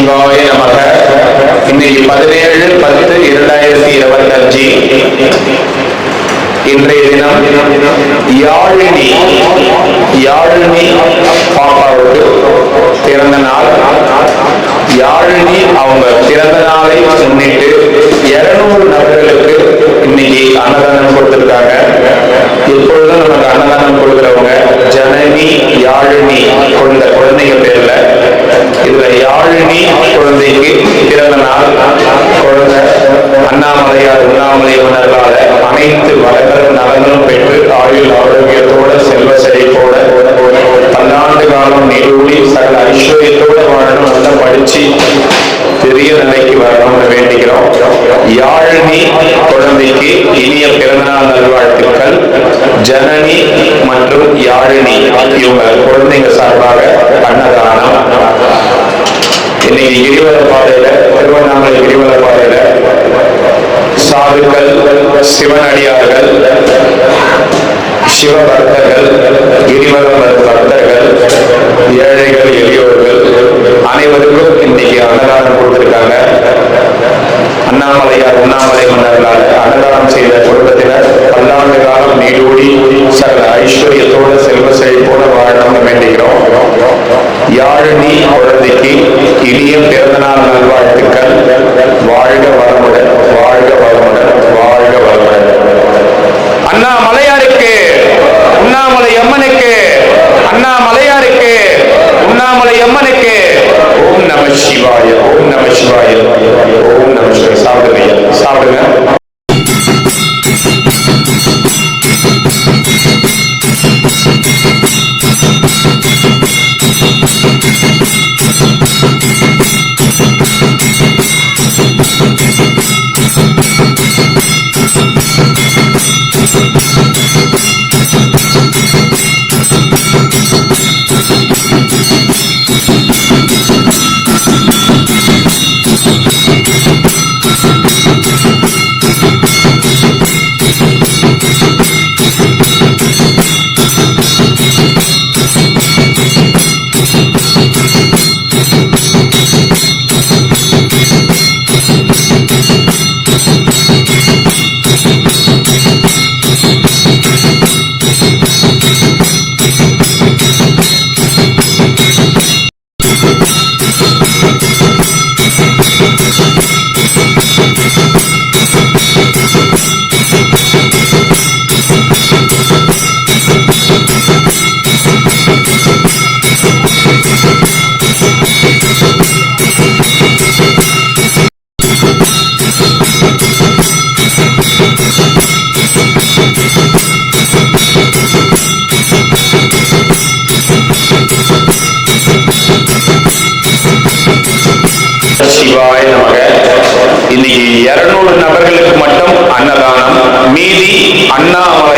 சிவாய நமக இன்னைக்கு பதினேழு பத்து இரண்டாயிரத்தி இருபத்தி அஞ்சு இன்றைய தினம் யாழினி யாழினி பாப்பாவுக்கு பிறந்த நாள். யாழினி அவங்க பிறந்த நாளை முன்னிட்டு இருநூறு நபர்களுக்கு இன்னைக்கு அன்னதானம் கொடுத்துருக்காங்க. எப்பொழுதும் நமக்கு அன்னதானம் கொடுக்கிறவங்க ஜனனி யாழினி குழந்தை குழந்தைங்க பேர்ல இதுல யாழினி குழந்தைக்கு பிறந்த நாள். குழந்தை அண்ணாமலையார் உண்ணாமலை உணர்வால அனைத்து வளங்களும் நலங்களும் பெற்று ஆயுள் ஆரோக்கியத்தோட செல்வ செழிப்போட பல்லாண்டு காலம் நீடூழி சகல ஐஸ்வர்யத்தோட வாழணும். நல்லா படிச்சு புதிய நிலைக்கு வரணும்னு வேண்டிக்கிறோம் யாழினி குழந்தைக்கு இனிய பிறந்தநாள் நல்வாழ்த்துக்கள். ஜனனி மற்றும் யாழினி இவங்க குழந்தைங்க சார்பாக அன்னதானம். இன்னைக்கு கிரிவல பாதையில திருவண்ணாமலை கிரிவல பாதையில சாதுக்கள் சிவனடியார்கள் சிவ பக்தர்கள் கிரிவல பக்தர்கள் ஏழைகள் எளியோர்கள் அனைவருக்கும் இன்னைக்கு அன்னதானம் கொடுத்திருக்காங்க. அண்ணாமலையார் உண்ணாமலை மன்னர்களால் அன்னதானம் செய்த குடும்பத்தினர் பல்லாண்டு காலம் நீடூடி சகல ஐஸ்வர்யத்தோட செல்வ செழிப்போட வாழணும்னு வேண்டுகிறோம் யாழினி குழந்தைக்கு இனிய பிறந்தநாள் நல்வாழ்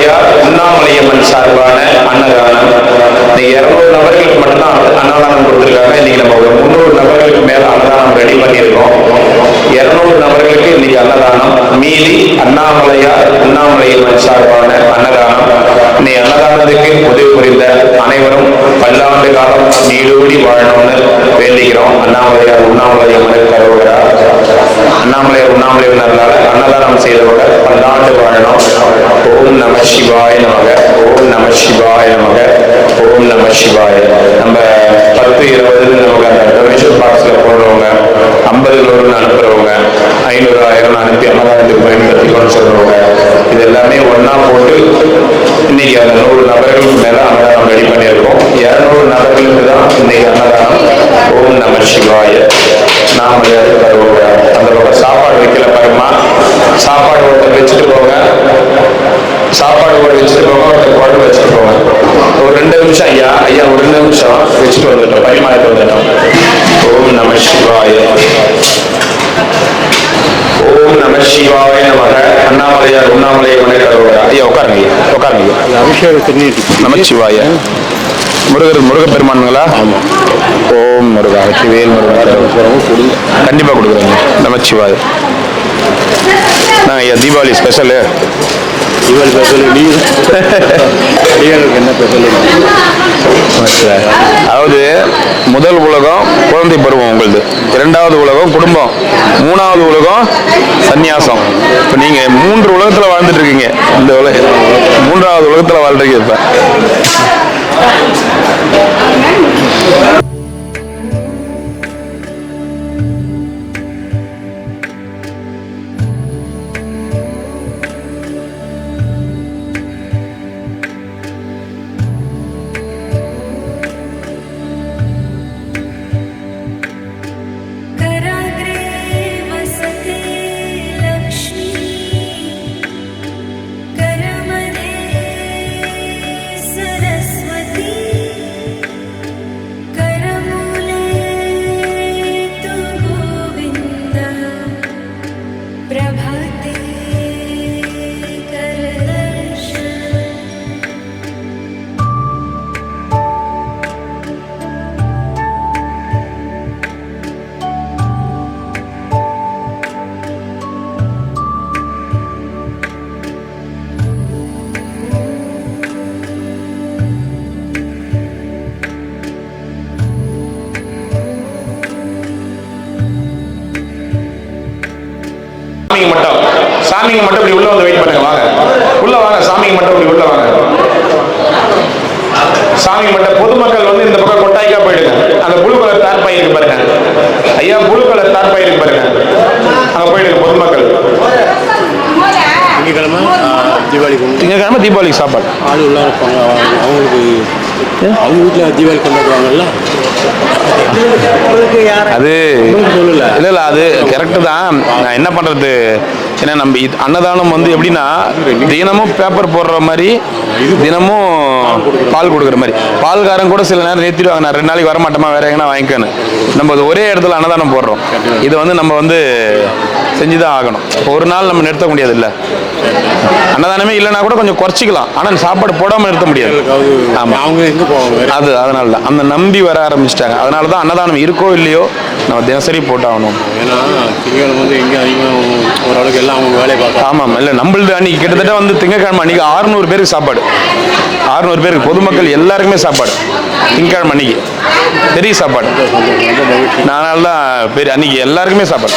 அண்ணாமலையார் உண்ணாமலையம்மன் சார்பான அன்னதானம். இந்த நபர்களுக்கு மட்டும்தான் அன்னதானம் கொடுத்துருக்காங்க. இன்னைக்கு நம்ம ஒரு முந்நூறு நபர்களுக்கு மேல அன்னதானம் ரெடி பண்ணியிருக்கோம். இருநூறு நபர்களுக்கு இன்னைக்கு அன்னதானம். மீதி அண்ணாமலையார் உண்ணாமலையம்மன் சார்பான அன்னதானம். அன்னதானத்துக்கு உதவி புரிந்த அனைவரும் பல்லாண்டு காலம் நீடூடி வாழணும்னு வேண்டிக்கிறோம். அண்ணாமலையார் உண்ணாமலை அம்மனுக்கு கருவுகிறா அண்ணாமலையார் உண்ணாமலை உணர்னால அன்னதானம் செய்தவர்கள் பல்லாண்டு வாழணும். ஓம் நம சிவாய நமக. ஓம் நம சிவாய நமக. ஓம் நம சிவாய நம்ம பத்து இருபது நமக்கு அந்த டொனேஷன் பாக்ஸில் போடுறவங்க ஐம்பது நூறுன்னு அனுப்புறவங்க ஐநூறு ஆயிரம் அனுப்பி அன்னதானத்துக்கு பயன்படுத்திக்கணும்னு சொல்றவங்க இது எல்லாமே ஒன்னா போட்டு இன்னைக்கு அந்த நூறு நபர்களுக்கு மேல அன்னதானம் ரெடி பண்ணியிருக்கோம். இருநூறு நபர்களுக்கு தான் இன்னைக்கு அன்னதானம். ஓம் நம சிவாய. நாம தருவோங்க அந்த பக்கம் சாப்பாடு வைக்கல பாருமா சாப்பாடு ஒருத்தர் வச்சுட்டு போங்க. சாப்பாடு கூட வச்சுட்டு போங்க ஒருத்தர் குழம்பு வச்சுட்டு போங்க. ஒரு ரெண்டு நிமிஷம் ஐயா. ஐயா ஒரு ரெண்டு நிமிஷம். வச்சுட்டு வந்துட்டோம். பரிமாறிட்டு வந்துட்டோம். ஓம் நம சிவாய. ஓம் நம சிவாய நமக. அண்ணாமலையார் உண்ணாமலை ஐயா உட்காருங்க ஐயா உட்காருங்க ஐயா அபிஷேக திருநீட்டி நமச்சிவாய முருகர் முருகப்பெருமானுங்களா ஓம் முருகா சிவேல் முருகா. கண்டிப்பாக கொடுக்குறேங்க. நமச்சிவாய நான் ஐயா தீபாவளி ஸ்பெஷலு தீபாவளி ஸ்பெஷல் நீ என்ன பேசல அதாவது முதல் உலகம் குழந்தை பருவம் உங்களுது. இரண்டாவது உலகம் குடும்பம். மூணாவது உலகம் சந்நியாசம். இப்போ நீங்க மூன்று உலகத்துல வாழ்ந்துட்டு இருக்கீங்க இந்த உலக மூன்றாவது உலகத்துல வாழ்றீங்க இப்ப. சாமிங்க மட்டும் இப்படி உள்ள வந்து வெயிட் பண்ணுங்க வாங்க. உள்ள வாங்க சாமிங்க மட்டும் இப்படி உள்ள வாங்க. சாமி மட்டும் பொதுமக்கள் வந்து இந்த பக்கம் கொட்டாய்க்கா போயிடுங்க. அந்த புழு கலர் தார்பாய் இருக்கு பாருங்க. ஐயா புழு கலர் தார்பாய் இருக்கு பாருங்க. அங்க போயிடுங்க பொதுமக்கள். திங்கக்கிழமை தீபாவளி திங்கக்கிழமை தீபாவளிக்கு சாப்பாடு. ஆள் உள்ள இருப்பாங்க. அவங்க- அவங்களுக்கு அவங்க வீட்டில் தீபாவளி கொண்டாடுவாங்கல்ல? அது இல்ல இல்ல அது கரெக்டு தான். நான் என்ன பண்றது? ஏன்னா நம்ம இது அன்னதானம் வந்து எப்படின்னா தினமும் பேப்பர் போடுற மாதிரி தினமும் பால் கொடுக்குற மாதிரி. பால்காரன் கூட சில நேரம் நிறுத்திடுவாங்க. நான் ரெண்டு நாளைக்கு வர மாட்டோமா வேற எங்கன்னா வாங்கிக்கணும் நம்ம ஒரே இடத்துல அன்னதானம் போடுறோம். இது வந்து நம்ம வந்து செஞ்சுதான் ஆகணும். ஒரு நாள் நம்ம நிறுத்த முடியாது இல்ல. அன்னதானமே இல்லைன்னா கூட கொஞ்சம் குறைச்சிக்கலாம். ஆனா சாப்பாடு போடாம நிறுத்த முடியாது. ஆமா. அவங்க அது அதனால தான். அந்த நம்பி வர ஆரம்பிச்சிட்டாங்க. அதனால தான் அன்னதானம் இருக்கோ இல்லையோ நம்ம தினசரி போட்டாகணும். ஏன்னா திங்கக்கிழமை வந்து எங்கே அதிகமாக ஓரளவுக்கு எல்லாம் அவங்க வேலையை பார்க்கலாம் ஆமாம் இல்லை நம்மளது அன்னைக்கு கிட்டத்தட்ட வந்து திங்கக்கிழமை அன்னைக்கு ஆறுநூறு பேருக்கு சாப்பாடு. ஆறுநூறு பேருக்கு பொதுமக்கள் எல்லாருக்குமே சாப்பாடு. திங்கக்கிழமை அன்னைக்கு. பெரிய சாப்பாடு. நானால தான் பெரிய அன்னைக்கு எல்லாருக்குமே சாப்பாடு.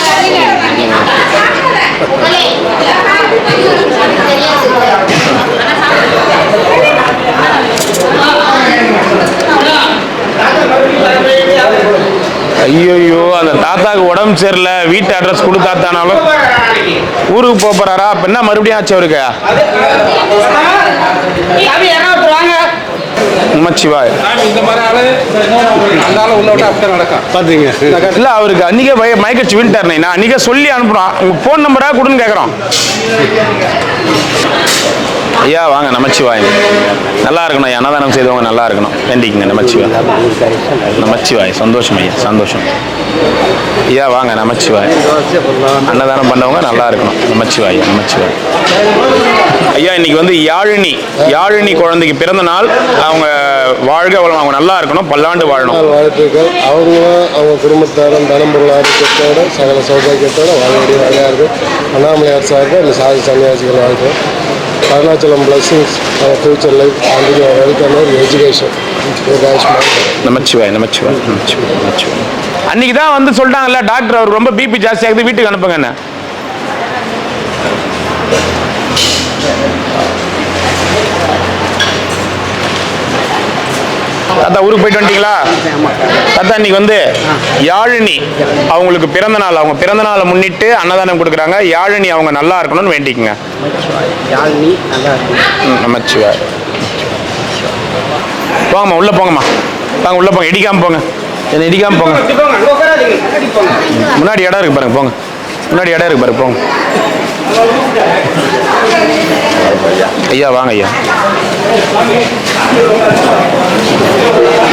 ஐயோ அந்த தாத்தாக்கு உடம்பு சரியில்ல வீட்டு அட்ரஸ் கொடு தாத்தானாலும். ஊருக்கு போறாரா? அப்ப என்ன மறுபடியும் ஆச்சு அவருக்கு? இல்ல அவருக்கு அன்னைக்கே மயக்கச்சு வின்ட்டார் நான். அன்னைக்கே சொல்லி அனுப்புறோம் உங்க ஃபோன் நம்பரா கொடுன்னு கேட்குறோம் ஐயா வாங்க நமச்சிவாயம் நல்லா இருக்கணும் ஐயா அன்னதானம் செய்தவங்க நல்லா இருக்கணும் வேண்டிக்குங்க நமச்சிவாய். நமச்சிவாய் சந்தோஷம் ஐயா சந்தோஷம். ஐயா வாங்க நமச்சிவாய். அன்னதானம் பண்ணவங்க நல்லா இருக்கணும் நமச்சிவாய் நமச்சிவாய். ஐயா இன்னைக்கு வந்து யாழினி யாழினி குழந்தைக்கு பிறந்த நாள். அவங்க வாழ்க வளம் அவங்க நல்லா இருக்கணும் பல்லாண்டு வாழணும். வாழ்த்துக்கள். அவங்களும் அவங்க குடும்பத்தாரும் தனம்பொருள் ஆரோக்கியத்தோட சகல சௌபாகியத்தோட வாழக்கூடிய விளையாடுது அண்ணாமலையார் சார்பாக இந்த சாதி சன்னியாசிகள் வாழ்க்கை Arunachalam blessings future life and welcome education Namashivaya Namashivaya Namashivaya நமச்சிவாய். அன்னைக்கு தான் வந்து சொல்லிட்டாங்கல்ல டாக்டர் அவர் ரொம்ப பிபி ஜாஸ்தி ஆகுது வீட்டுக்கு அனுப்புங்க என்ன தாத்தா ஊருக்கு போயிட்டு வந்துட்டீங்களா? தாத்தா இன்னைக்கு வந்து யாழினி அவங்களுக்கு பிறந்த நாள். அவங்க பிறந்த நாளை முன்னிட்டு அன்னதானம் கொடுக்குறாங்க. யாழினி அவங்க நல்லா இருக்கணும்னு வேண்டிக்குங்க. ம், நமச்சிவாய் போங்கம்மா உள்ள போங்கம்மா. வாங்க உள்ள போங்க. இடிக்காம போங்க. என்ன இடிக்காம போங்க முன்னாடி போங்க. முன்னாடி இடம் இருக்கு பாருங்க போங்க. முன்னாடி இடம் இருக்கு பாருங்க போங்க. ஐயா வாங்க ஐயா. Thank you.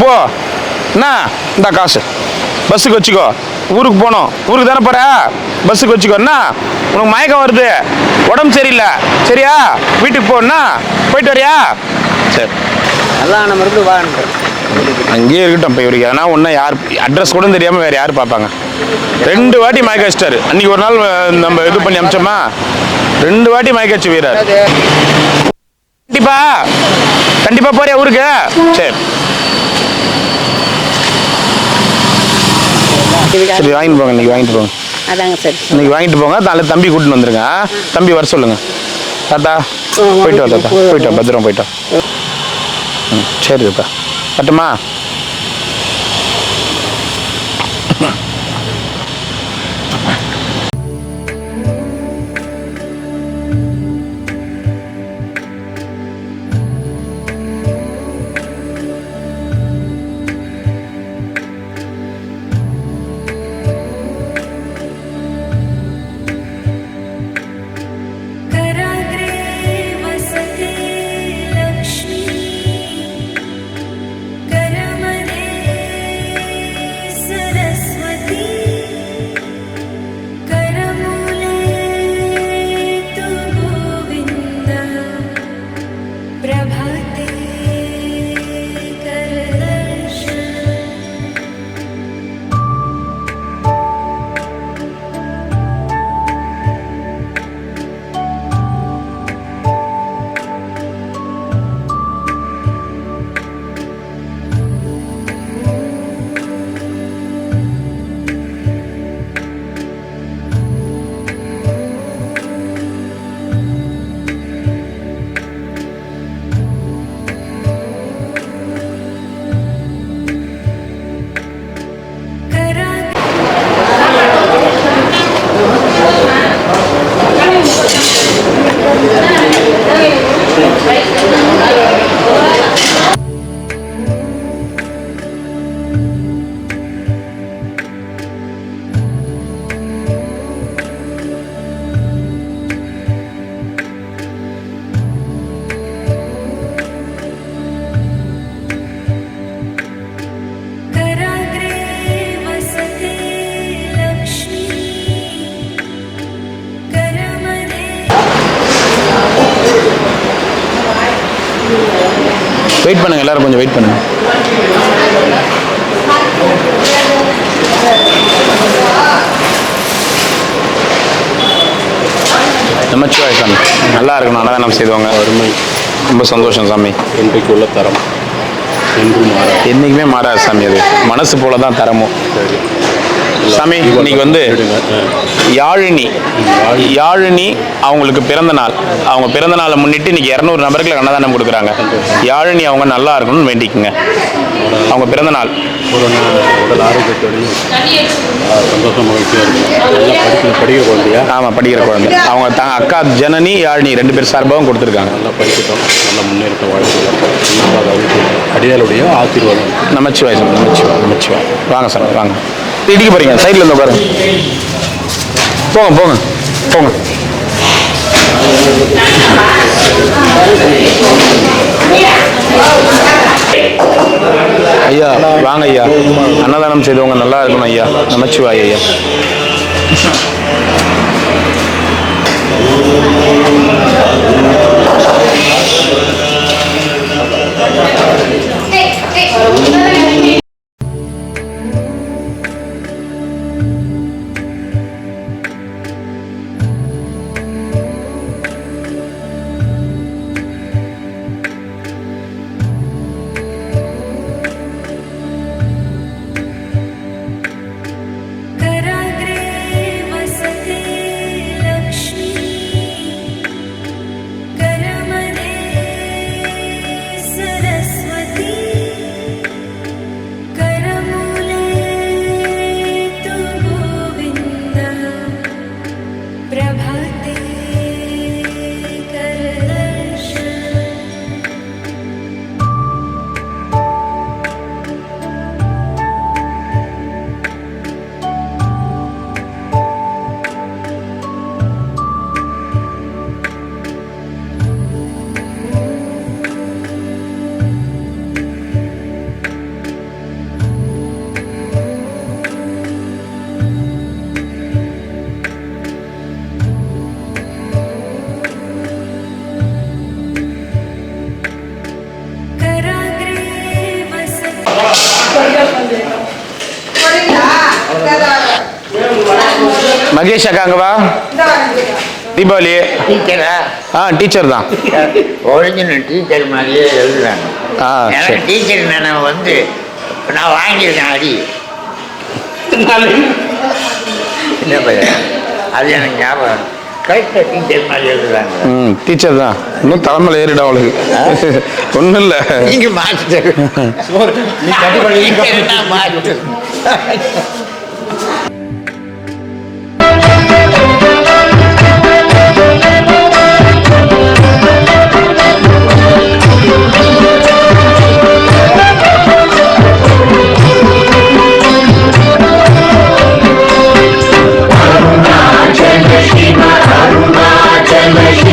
போ. என்ன? இந்த காசு. பஸ்ஸுக்கு வச்சுக்கோ. ஊருக்கு போகணும். ஊருக்கு தானே போற? பஸ்ஸுக்கு வச்சுக்கோ. என்ன? உனக்கு மயக்கம் வருது. உடம்பு சரியில்லை. சரியா? வீட்டுக்கு போன்னா போயிட்டு வரியா? சரி. நல்லா மருந்து வாங்க அங்கேயே இருக்கட்டும் இப்போ இவருக்கு எதனா ஒன்று யார் அட்ரஸ் கூட தெரியாமல் வேறு யார் பார்ப்பாங்க? ரெண்டு வாட்டி மயக்க வச்சிட்டாரு அன்னைக்கு ஒரு நாள் நம்ம இது பண்ணி அமிச்சோமா? ரெண்டு வாட்டி மயக்க வச்சு வீரர். கண்டிப்பா. கண்டிப்பா போறியா ஊருக்கு? சரி. சரி வாங்கிட்டு போங்க இன்னைக்கு வாங்கிட்டு போங்க. அதாங்க சரி. இன்னைக்கு வாங்கிட்டு போங்க நாளை தம்பி கூட்டின்னு வந்துருங்க தம்பி வர சொல்லுங்க. தாத்தா போயிட்டு வா தாத்தா. போயிட்டு வா பத்திரம் போயிட்டு வா. ம் சரி தாத்தா. கட்டுமா நமச்சிவாய் சாமி நல்லா இருக்கணும். அன்னதானம் செய்தவங்க அருமை. ரொம்ப சந்தோஷம் சாமி. இன்றைக்கு உள்ள தரம். என்றும் மாறாது. என்னைக்குமே மாறாது சாமி அது. மனசு போல தான் தரமும். சரி. சாமி இன்னைக்கு வந்து. யாழினி. யாழினி. அவங்களுக்கு பிறந்த நாள். அவங்க பிறந்த நாளை முன்னிட்டு இன்னைக்கு இரநூறு நபர்களுக்கு அன்னதானம் கொடுக்குறாங்க. யாழினி அவங்க நல்லா இருக்கணும்னு வேண்டிக்குங்க. அவங்க பிறந்த நாள். ஆமாம் படிக்கிற குழந்தை. அவங்க த அக்கா ஜனனி யாழினி ரெண்டு பேர் சார்பாகவும் கொடுத்துருக்காங்க. நல்லா படிக்கட்டும். நல்லா முன்னேற்ற வாழ்க்கையில் அடியாளுடைய ஆசீர்வாதம். நமச்சிவாய் சாமி நமச்சிவாய் நமச்சிவாய். வாங்க சாமி வாங்க. இடிக்க போறீங்க. சைடில் இருந்து பாருங்க போங்க போங்க போங்க. ஐயா வாங்க ஐயா. அன்னதானம் செய்தவங்க நல்லா இருக்கணும் ஐயா. நமச்சிவாய் ஐயா. Hey, hey. மகேஷ் அக்காங்க வா. தீபாவளி. டீச்சரா? ஆ டீச்சர் தான். ஒரிஜினல் டீச்சர் மாதிரியே எழுதுறாங்க. ஆ எனக்கு சரி. டீச்சர் நான் வந்து நான் வாங்கியிருக்கேன் அடி. என்ன பையன்? அது எனக்கு ஞாபகம். கரெக்டாக டீச்சர் மாதிரி எழுதுறாங்க. ம் டீச்சர் தான். இன்னும் தலைமையில் ஏறிடும் அவளுக்கு. ஒன்றும் இல்லை. நீங்க மாற்றிட்டு நீ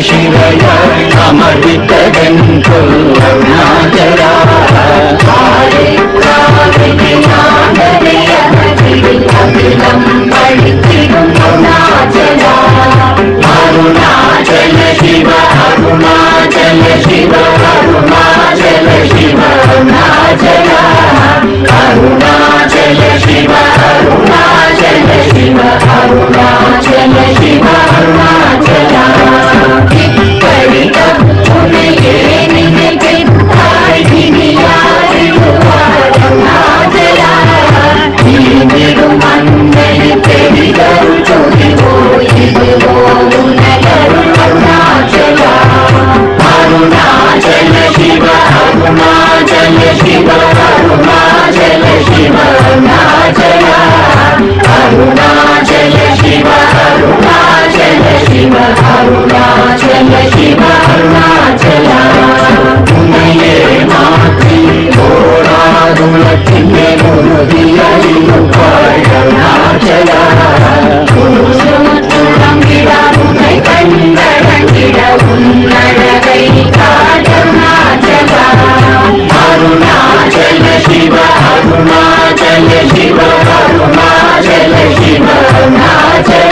శివయ సమర్పితదంతో అరుణాచరా అరుణాచల శివ అరుణాచల శివ అరుణాచల శివ అరుణాచల అరుణాచల శివ అరుణాచల శివ అరుణాచల శివ అరుణాచల నీ मा जय शिव मा जय शिव मा जय